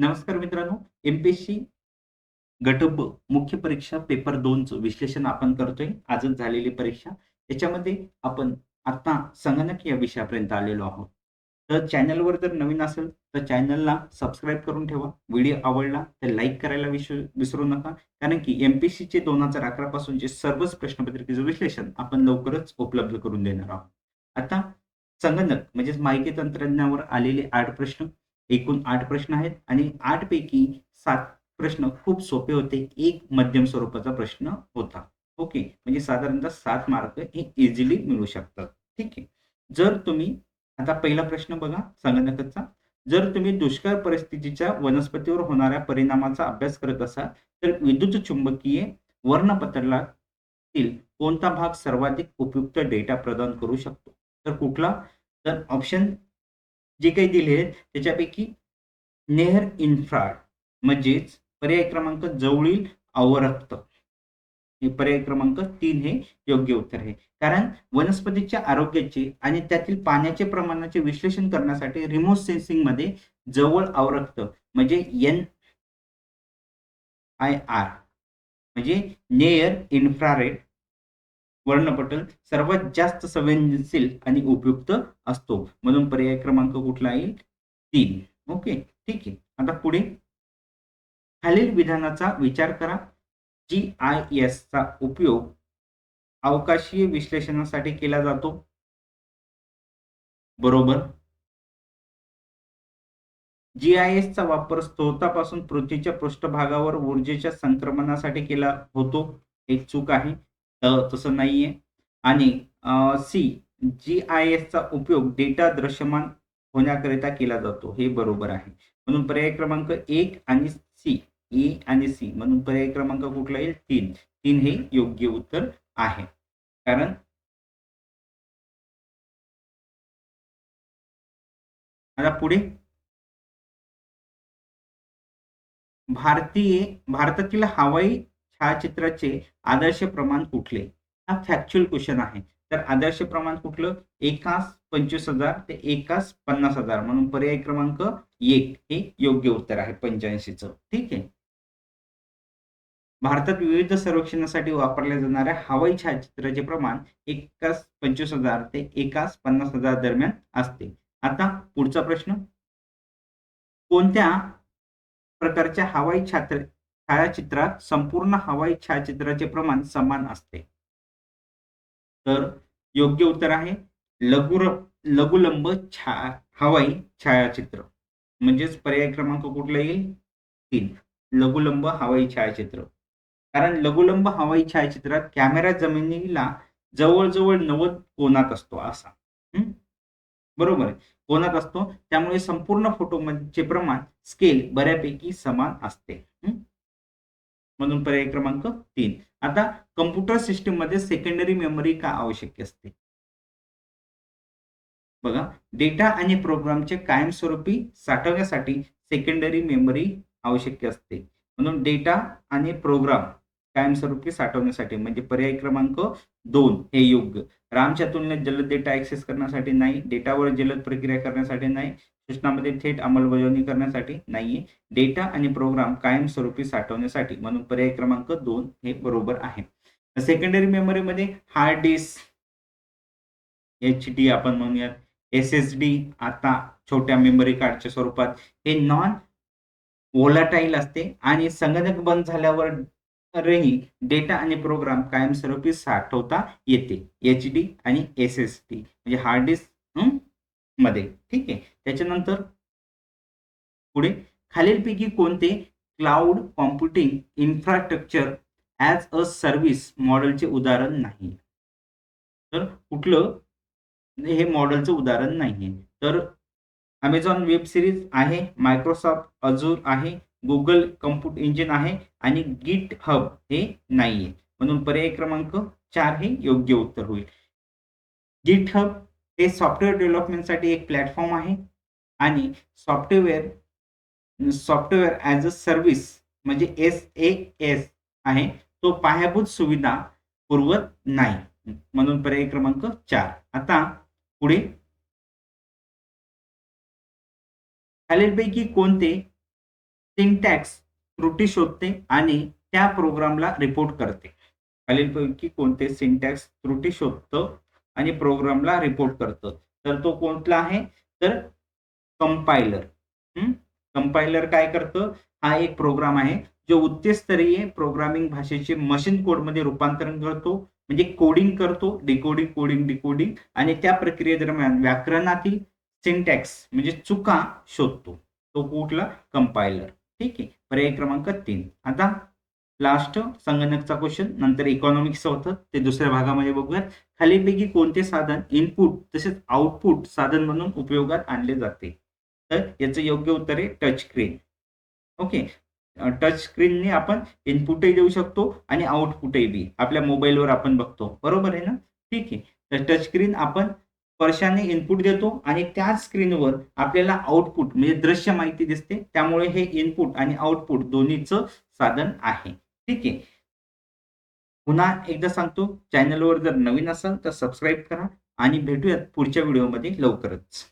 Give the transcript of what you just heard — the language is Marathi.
नमस्कार मित्रांनो एमपीएससी गट ब मुख्य परीक्षा पेपर दोनचं विश्लेषण आपण करतोय. आजच झालेली परीक्षा. याच्यामध्ये आपण आता संगणक या विषयापर्यंत आलेलो आहोत. तर चॅनलवर जर नवीन असेल तर चॅनलला सबस्क्राईब करून ठेवा. व्हिडिओ आवडला तर लाईक करायला विसरू विसरू नका. कारण की एमपीएससीचे दोन हजार अकरा पासूनचे सर्वच प्रश्नपत्रिकेचं विश्लेषण आपण लवकरच उपलब्ध करून देणार आहोत. आता संगणक म्हणजेच माहिती तंत्रज्ञानावर आलेले आठ प्रश्न. एकूण आठ प्रश्न आहेत आणि आठ पैकी सात प्रश्न खूप सोपे होते. एक मध्यम स्वरूपाचा प्रश्न होता. ओके? म्हणजे साधारणतः सात मार्क हे इझिली मिळू शकतात. ठीक आहे? जर तुम्ही आता पहिला प्रश्न बघा संगणकाचा जर तुम्ही दुष्काळ परिस्थितीच्या वनस्पतीवर होणाऱ्या परिणामाचा अभ्यास करत असाल तर विद्युत चुंबकीय वर्णपटलातील कोणता भाग सर्वाधिक उपयुक्त डेटा प्रदान करू शकतो? तर कुठला? तर ऑप्शन जे काही दिले आहेत त्याच्यापैकी नेहर इन्फ्राड म्हणजेच पर्याय क्रमांक जवळील अवरक्त. हे पर्याय क्रमांक तीन हे योग्य उत्तर आहे. कारण वनस्पतीच्या आरोग्याचे आणि त्यातील पाण्याचे प्रमाणाचे विश्लेषण करण्यासाठी रिमोट सेन्सिंगमध्ये जवळ अवरक्त म्हणजे एन आय आर म्हणजे नेअर इन्फ्रारेड वर्णपटल सर्वात जास्त संवेदनशील आणि उपयुक्त असतो. म्हणून पर्याय क्रमांक कुठला येईल तीन. ओके ठीक आहे. आता पुढे. खालील विधानाचा विचार करा. जी आय एसचा उपयोग अवकाशीय विश्लेषणासाठी केला जातो. बरोबर. जी आय एसचा वापर स्त्रोतापासून पृथ्वीच्या पृष्ठभागावर ऊर्जेच्या संक्रमणासाठी केला होतो. एक चूक आहे. तर तसं नाहीये. आणि सी जी आय एसचा उपयोग डेटा दृश्यमान होण्याकरिता केला जातो. हे बरोबर आहे. म्हणून पर्याय क्रमांक एक आणि सी ए आणि सी म्हणून पर्याय क्रमांक कुठला येईल? तीन. तीन हे योग्य उत्तर आहे. कारण आता पुढे. भारतीय भारतातील हवाई छायाचित्राचे आदर्श प्रमाण कुठले? हा फॅक्च्युअल क्वेश्चन आहे. तर आदर्श प्रमाण कुठलं? एकास पंचवीस हजार ते एकास पन्नास हजार. म्हणून पर्याय क्रमांक एक हे योग्य उत्तर आहे पंच्याऐंशीच. ठीक आहे? भारतात विविध सर्वेक्षणासाठी वापरल्या जाणाऱ्या हवाई छायाचित्राचे प्रमाण एकास पंचवीस हजार ते एकास पन्नास हजार दरम्यान असते. आता पुढचा प्रश्न. कोणत्या प्रकारच्या हवाई छात्र छायाचित्रात संपूर्ण हवाई छायाचित्राचे प्रमाण समान असते. तर योग्य उत्तर आहे लघु लघुलंब छा हवाई छायाचित्र. म्हणजेच पर्याय क्रमांक कुठला येईल? तीन. लघुलंब हवाई छायाचित्र. कारण लघुलंब हवाई छायाचित्रात कॅमेरा जमिनीला जवळजवळ नव्वद कोणात असतो असा. बरोबर आहे. कोणात असतो. त्यामुळे संपूर्ण फोटोचे प्रमाण स्केल बऱ्यापैकी समान असते. म्हणून पर्याय क्रमांक तीन. आता कम्प्युटर सिस्टीममध्ये सेकंडरी मेमरी का आवश्यक असते? बघा डेटा आणि प्रोग्रामचे कायमस्वरूपी साठवण्यासाठी सेकंडरी मेमरी आवश्यक असते. म्हणून डेटा आणि प्रोग्राम कायमस्वरूपी साठवण्यासाठी म्हणजे पर्याय क्रमांक दोन हे योग्य. रामच्या तुलनेत जलद डेटा ऍक्सेस करण्यासाठी नाही डेटावर जलद प्रक्रिया करण्यासाठी नाही सूचनामध्ये थेट अंमलबजावणी करण्यासाठी नाहीये. डेटा आणि प्रोग्राम कायमस्वरूपी साठवण्यासाठी म्हणून पर्याय क्रमांक दोन हे बरोबर आहे. सेकंडरी मेमरीमध्ये हार्ड डिस्क एच डी आपण म्हणूयात एस एस डी आता छोट्या मेमरी कार्डच्या स्वरूपात हे नॉन ओलाटाईल असते आणि संगणक बंद झाल्यावर डेटा आणि प्रोग्राम कायमस्वरूपी साठवता येते. एच डी आणि एस एस डी म्हणजे हार्ड डिस्क मध्ये. ठीक आहे? त्याच्यानंतर पुढे खालीलपैकी कोणते cloud computing infrastructure as a service मॉडेलचे उदाहरण नाही? तर कुठलं हे मॉडेलचं उदाहरण नाही तर अमेझॉन वेब सिरीज आहे मायक्रोसॉफ्ट अजूर आहे गुगल कम्प्युट इंजिन आहे आणि गिट हब हे नाहीये. म्हणून पर्याय क्रमांक चार हे योग्य उत्तर होईल. गिट हब हे सॉफ्टवेअर डेव्हलपमेंटसाठी एक प्लॅटफॉर्म आहे. आणि software software as a service म्हणजे एस ए एस आहे. तो पायाभूत सुविधा पुरवत नाही. म्हणून पर्याय क्रमांक चार. आता पुढे. खालीलपैकी कोणते सिंटॅक्स त्रुटी शोधते आणि त्या प्रोग्रामला रिपोर्ट करते. खालीलपैकी कोणते सिंटॅक्स त्रुटी शोधतं? आणि प्रोग्रामला रिपोर्ट करतं. तर तो कोणता आहे? तर कंपायलर कंपायलर काय करतं? हा एक प्रोग्राम आहे जो उच्चस्तरीय प्रोग्रामिंग भाषेचे मशीन कोडमध्ये रूपांतरण करतो. म्हणजे कोडिंग करतो डिकोडिंग कोडिंग डिकोडिंग आणि त्या प्रक्रियेदरम्यान व्याकरणातील सिंटॅक्स म्हणजे चुका शोधतो. तो कुठला? कंपायलर ठीक आहे. पर्याय क्रमांक तीन. आता लास्ट संगणकचा क्वेश्चन नंतर इकॉनॉमिक्स होतं. ते दुसऱ्या भागामध्ये बघूयात. खालीपैकी कोणते साधन इनपुट तसेच आउटपुट साधन म्हणून उपयोगात आणले जाते? तर याचं योग्य उत्तर आहे टच स्क्रीन ओके टच स्क्रीनने आपण इनपुटही देऊ शकतो आणि आउटपुटही बी. आपल्या मोबाईलवर आपण बघतो. बरोबर आहे ना? ठीक आहे. तर टच स्क्रीन आपण स्पर्शाने इनपुट देतो आणि त्याच स्क्रीनवर आपल्याला आउटपुट म्हणजे दृश्य माहिती दिसते. त्यामुळे हे इनपुट आणि आउटपुट दोन्हीचं साधन आहे. ठीक आहे. पुन्हा एकदा सांगतो चॅनलवर जर नवीन असाल तर सबस्क्राईब करा आणि भेटूयात पुढच्या व्हिडिओमध्ये लवकरच.